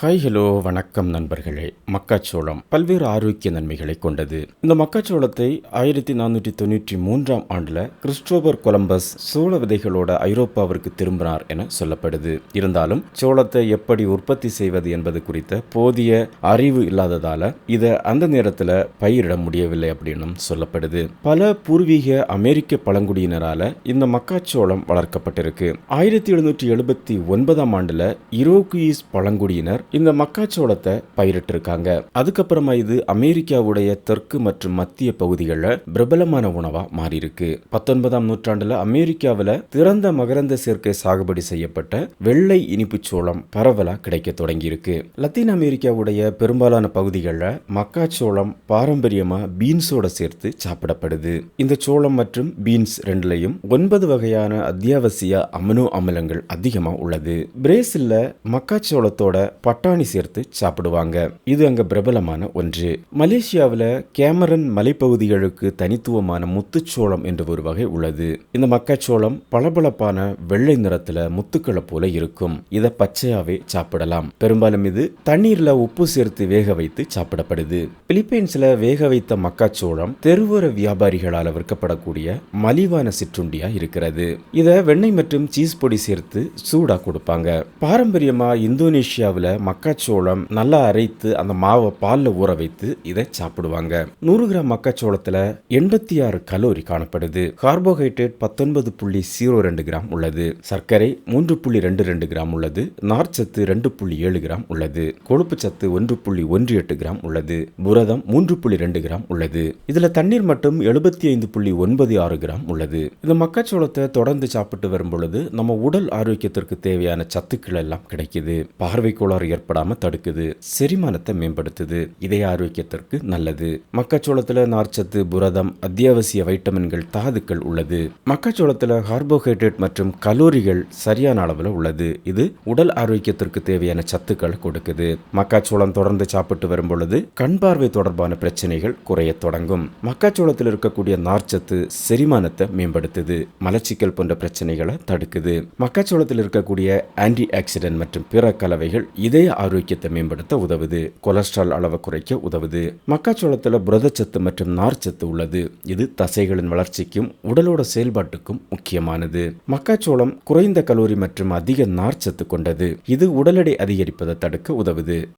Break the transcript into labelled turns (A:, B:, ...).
A: Hi hello வணக்கம் நண்பர்களே. மக்காச்சோளம் பல்வேறு ஆரோக்கிய நன்மைகளை கொண்டது. இந்த மக்காச்சோளத்தை ஆயிரத்தி நானூற்றி தொண்ணூற்றி மூன்றாம் ஆண்டில் கிறிஸ்டோபர் கொலம்பஸ் சோள விதைகளோட ஐரோப்பாவிற்கு திரும்பினார் என சொல்லப்படுது. இருந்தாலும் சோளத்தை எப்படி உற்பத்தி செய்வது என்பது குறித்த போதிய அறிவு இல்லாததால இதை அந்த நேரத்தில் பயிரிட முடியவில்லை அப்படின்னும் சொல்லப்படுது. பல பூர்வீக அமெரிக்க பழங்குடியினரால இந்த மக்காச்சோளம் வளர்க்கப்பட்டிருக்கு. ஆயிரத்தி எழுநூற்றி எழுபத்தி ஒன்பதாம் ஆண்டுல இரோக்குயிஸ் பழங்குடியினர் இந்த மக்காச்சோளத்தை பயிரிட்டிருக்காங்க. அதுக்கப்புறமா இது அமெரிக்காவுடைய தெற்கு மற்றும் மத்திய பகுதிகளில் பிரபலமான உணவா மாறி இருக்கு பத்தொன்பதாம் நூற்றாண்டுல அமெரிக்காவில் திறந்த மகரந்த சேர்க்கை சாகுபடி செய்யப்பட்ட வெள்ளை இனிப்பு சோளம் பரவலா கிடைக்க தொடங்கியிருக்கு. லத்தீன் அமெரிக்காவுடைய பெரும்பாலான பகுதிகளில் மக்காச்சோளம் பாரம்பரியமா பீன்ஸோட சேர்த்து சாப்பிடப்படுது. இந்த சோளம் மற்றும் பீன்ஸ் ரெண்டுலையும் ஒன்பது வகையான அத்தியாவசிய அமினோ அமிலங்கள் அதிகமாக உள்ளது. பிரேசில்ல மக்காச்சோளத்தோட பட்டாணி சேர்த்து சாப்பிடுவாங்க. இது அங்க பிரபலமான ஒன்று. மலேசியாவில் கேமரன் மலைப்பகுதிகளுக்கு தனித்துவமான முத்துச்சோளம் என்ற ஒரு வகை உள்ளது. இந்த மக்காச்சோளம் பளபளப்பான வெள்ளை நிறத்துல முத்துக்களை போல இருக்கும். இதை பச்சையாவே சாப்பிடலாம். பெரும்பாலும் இது தண்ணீர்ல உப்பு சேர்த்து வேக வைத்து சாப்பிடப்படுது. பிலிப்பைன்ஸ்ல வேக வைத்த மக்காச்சோளம் தெருவோர வியாபாரிகளால் விற்கப்படக்கூடிய மலிவான சிற்றுண்டியா இருக்கிறது. இதை வெண்ணெய் மற்றும் சீஸ் பொடி சேர்த்து சூடா கொடுப்பாங்க. பாரம்பரியமா இந்தோனேஷியாவில் மக்காச்சோளம் நல்லா அரைத்து அந்த மாவை பாலில் ஊற வைத்து இதை சாப்பிடுவாங்க. நூறு கிராம் மக்காச்சோளத்தில் எண்பத்தி ஆறு கலோரி காணப்படுது. கார்போஹைட்ரேட் பத்தொன்பது புள்ளி ஜீரோ ரெண்டு கிராம் உள்ளது. சர்க்கரை மூன்று புள்ளி ரெண்டு ரெண்டு கிராம் உள்ளது. நார்ச்சத்து ரெண்டு புள்ளி ஏழு கிராம் உள்ளது. கொழுப்பு சத்து ஒன்று புள்ளி ஒன்று எட்டு கிராம் உள்ளது. புரதம் மூன்று புள்ளி ரெண்டு கிராம் உள்ளது. இதுல தண்ணீர் மட்டும் எழுபத்தி ஐந்து புள்ளி ஒன்பது ஆறு கிராம் உள்ளது. இந்த மக்காச்சோளத்தை தொடர்ந்து சாப்பிட்டு வரும் பொழுது நம்ம உடல் ஆரோக்கியத்திற்கு தேவையான சத்துக்கள் எல்லாம் கிடைக்குது. பார்வை கோளாறு ஏற்படாமல் தடுக்குது செரிமானத்தை மேம்படுத்துது. இதய ஆரோக்கியத்திற்கு நல்லது. மக்காச்சோளத்தில் நார்ச்சத்து புரதம் அத்தியாவசிய வைட்டமின்கள் தாதுக்கள் உள்ளது. மக்காச்சோளத்தில் கார்போஹைட்ரேட் மற்றும் கலோரிகள் சரியான அளவில் உள்ளது. இது உடல் ஆரோக்கியத்திற்கு தேவையான சத்துக்களை கொடுக்குது. மக்காச்சோளம் தொடர்ந்து சாப்பிட்டு வரும் பொழுது கண் பார்வை தொடர்பான பிரச்சனைகள் குறைய தொடங்கும். மக்காச்சோளத்தில் இருக்கக்கூடிய நார்ச்சத்து செரிமானத்தை மேம்படுத்துது. மலச்சிக்கல் போன்ற பிரச்சனைகளை தடுக்குது. மக்காச்சோளத்தில் இருக்கக்கூடிய ஆன்டி ஆக்சிடென்ட் மற்றும் பிற கலவைகள் இதய ஆரோக்கியத்தை மேம்படுத்த உதவுது. கொலஸ்ட்ரால் அளவை குறைக்க உதவுது. மக்காச்சோளத்தில் புரதச்சத்து மற்றும் நார்ச்சத்து உள்ளது. இது தசைகளின் வளர்ச்சிக்கும் உடலோட செயல்பாட்டுக்கும் முக்கியமானது. மக்காச்சோளம் குறைந்த கலோரி மற்றும் அதிக நார்ச்சத்து கொண்டது. இது உடல் எடை அதிகரிப்பதை தடுக்க உதவுது.